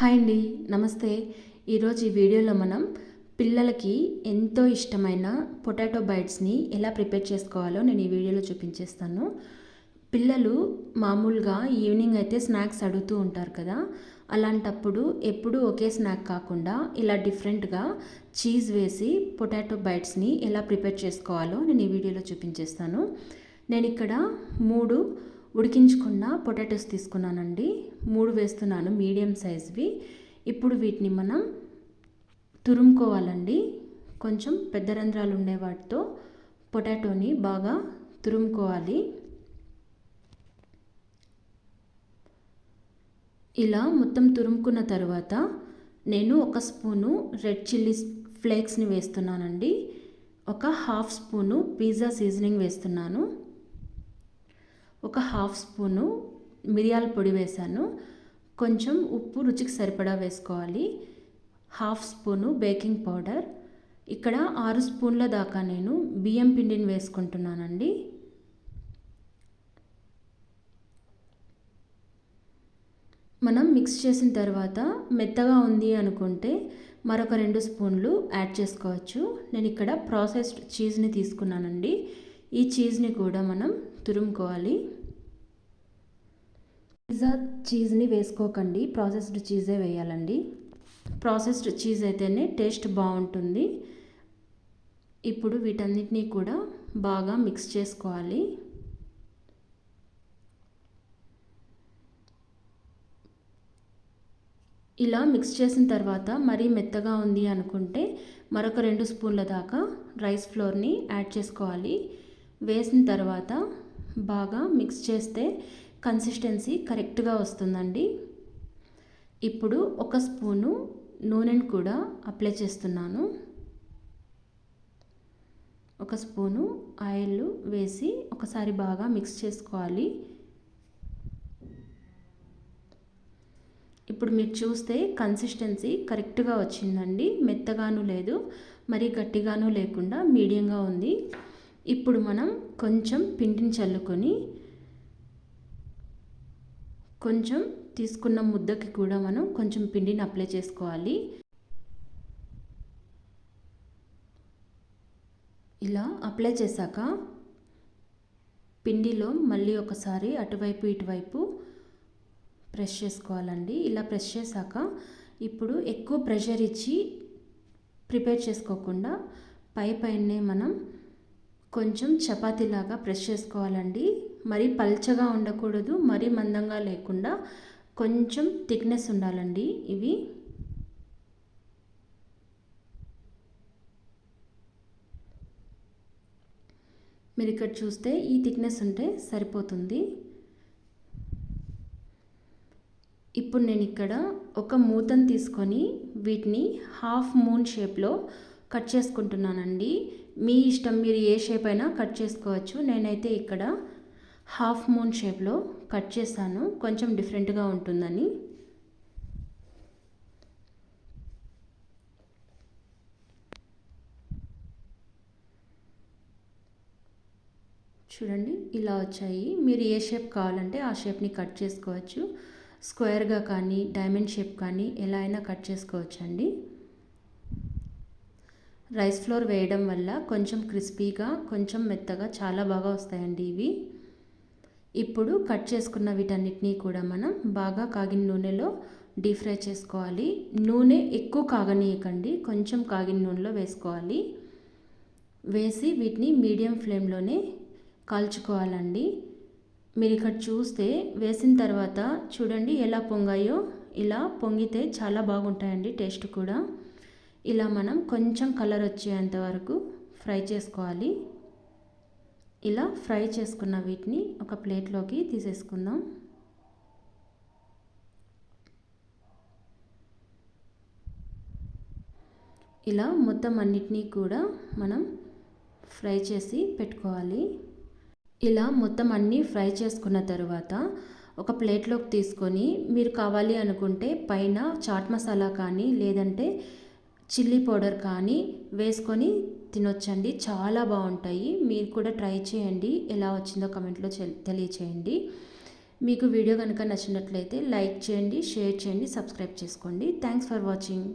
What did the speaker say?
Hi అండి నమస్తే. ఈరోజు ఈ వీడియోలో మనం పిల్లలకి ఎంతో ఇష్టమైన పొటాటో బైట్స్ని ఎలా ప్రిపేర్ చేసుకోవాలో నేను ఈ వీడియోలో చూపించేస్తాను. పిల్లలు మామూలుగా ఈవినింగ్ అయితే స్నాక్స్ అడుగుతూ ఉంటారు కదా అలాంటప్పుడు ఎప్పుడూ ఒకే స్నాక్ కాకుండా ఇలా డిఫరెంట్గా చీజ్ వేసి పొటాటో బైట్స్ని ఎలా ప్రిపేర్ చేసుకోవాలో నేను ఈ వీడియోలో చూపించేస్తాను. నేను ఇక్కడ మూడు ఉడికించుకున్న పొటాటోస్ తీసుకున్నానండి. మూడు వేస్తున్నాను మీడియం సైజ్వి. ఇప్పుడు వీటిని మనం తురుముకోవాలండి. కొంచెం పెద్ద రంధ్రాలు ఉండే వాటితో పొటాటోని బాగా తురుముకోవాలి. ఇలా మొత్తం తురుముకున్న తర్వాత నేను ఒక స్పూను రెడ్ చిల్లీ ఫ్లేక్స్ని వేస్తున్నానండి. ఒక హాఫ్ స్పూను పిజ్జా సీజనింగ్ వేస్తున్నాను. ఒక హాఫ్ స్పూను మిరియాల పొడి వేశాను కొంచెం ఉప్పు రుచికి సరిపడా వేసుకోవాలి. Half spoon baking powder. ఇక్కడ ఆరు స్పూన్ల దాకా నేను బియ్యం పిండిని వేసుకుంటున్నానండి. మనం మిక్స్ చేసిన తర్వాత మెత్తగా ఉంది అనుకుంటే మరొక రెండు స్పూన్లు యాడ్ చేసుకోవచ్చు. నేను ఇక్కడ ప్రాసెస్డ్ చీజ్ని తీసుకున్నానండి. ఈ చీజ్ని కూడా మనం తురుముకోవాలి. పిజ్జా చీజ్ని వేసుకోకండి. ప్రాసెస్డ్ చీజే వేయాలండి. ప్రాసెస్డ్ చీజ్ అయితేనే టేస్ట్ బాగుంటుంది. ఇప్పుడు వీటన్నిటినీ కూడా బాగా మిక్స్ చేసుకోవాలి. ఇలా మిక్స్ చేసిన తర్వాత మరీ మెత్తగా ఉంది అనుకుంటే మరొక రెండు స్పూన్ల దాకా రైస్ ఫ్లోర్ని యాడ్ చేసుకోవాలి. వేసిన తర్వాత బాగా మిక్స్ చేస్తే కన్సిస్టెన్సీ కరెక్ట్గా వస్తుందండి. ఇప్పుడు ఒక స్పూను నూనెను కూడా అప్లై చేస్తున్నాను. ఒక స్పూను ఆయిల్ వేసి ఒకసారి బాగా మిక్స్ చేసుకోవాలి. ఇప్పుడు మీరు చూస్తే కన్సిస్టెన్సీ కరెక్ట్గా వచ్చిందండి. మెత్తగాను లేదు మరీ గట్టిగాను లేకుండా మీడియంగా ఉంది. ఇప్పుడు మనం కొంచెం పిండిని చల్లుకొని కొంచెం తీసుకున్న ముద్దకి కూడా మనం కొంచెం పిండిని అప్లై చేసుకోవాలి. ఇలా అప్లై చేశాక పిండిలో మళ్ళీ ఒకసారి అటువైపు ఇటువైపు ప్రెస్ చేసుకోవాలండి. ఇలా ప్రెస్ చేశాక ఇప్పుడు ఎక్కువ ప్రెషర్ ఇచ్చి ప్రిపేర్ చేసుకోకుండా పై పైనే మనం కొంచెం చపాతీలాగా ప్రెస్ చేసుకోవాలండి. మరీ పల్చగా ఉండకూడదు మరీ మందంగా లేకుండా కొంచెం థిక్నెస్ ఉండాలండి ఇవి. మీరు ఇక్కడ చూస్తే ఈ థిక్నెస్ ఉంటే సరిపోతుంది. ఇప్పుడు నేను ఇక్కడ ఒక మూతను తీసుకొని వీటిని హాఫ్ మూన్ షేప్లో కట్ చేసుకుంటున్నానండి. మీ ఇష్టం మీరు ఏ షేప్ అయినా కట్ చేసుకోవచ్చు. నేనైతే ఇక్కడ హాఫ్ మూన్ షేప్లో కట్ చేశాను. కొంచెం డిఫరెంట్గా ఉంటుందని. చూడండి ఇలా వచ్చాయి. మీరు ఏ షేప్ కావాలంటే ఆ షేప్ని కట్ చేసుకోవచ్చు. స్క్వేర్గా కానీ డైమండ్ షేప్ కానీ ఎలా అయినా కట్ చేసుకోవచ్చు అండి రైస్ ఫ్లోర్ వేయడం వల్ల కొంచెం క్రిస్పీగా కొంచెం మెత్తగా చాలా బాగా వస్తాయండి ఇవి. ఇప్పుడు కట్ చేసుకున్న వీటన్నిటినీ కూడా మనం బాగా కాగిన నూనెలో డీప్ ఫ్రై చేసుకోవాలి. నూనె ఎక్కువ కాగనీయకండి కొంచెం కాగిన నూనెలో వేసుకోవాలి. వేసి వీటిని మీడియం ఫ్లేమ్లోనే కాల్చుకోవాలండి. మీరు ఇక్కడ చూస్తే వేసిన తర్వాత చూడండి ఎలా పొంగాయో. ఇలా పొంగితే చాలా బాగుంటాయండి టేస్ట్ కూడా. ఇలా మనం కొంచెం కలర్ వచ్చేంత వరకు ఫ్రై చేసుకోవాలి. ఇలా ఫ్రై చేసుకున్న వీటిని ఒక ప్లేట్లోకి తీసేసుకుందాం. ఇలా మొత్తం అన్నిటినీ కూడా మనం ఫ్రై చేసి పెట్టుకోవాలి. ఇలా మొత్తం అన్నీ ఫ్రై చేసుకున్న తర్వాత ఒక ప్లేట్లోకి తీసుకొని మీరు కావాలి అనుకుంటే పైన చాట్ మసాలా కానీ లేదంటే చిల్లీ పౌడర్ కానీ వేసుకొని తినొచ్చండి. చాలా బాగుంటాయి. మీరు కూడా ట్రై చేయండి. ఎలా వచ్చిందో కమెంట్లో తెలియచేయండి. మీకు వీడియో కనుక నచ్చినట్లయితే లైక్ చేయండి షేర్ చేయండి సబ్స్క్రైబ్ చేసుకోండి. Thanks for watching.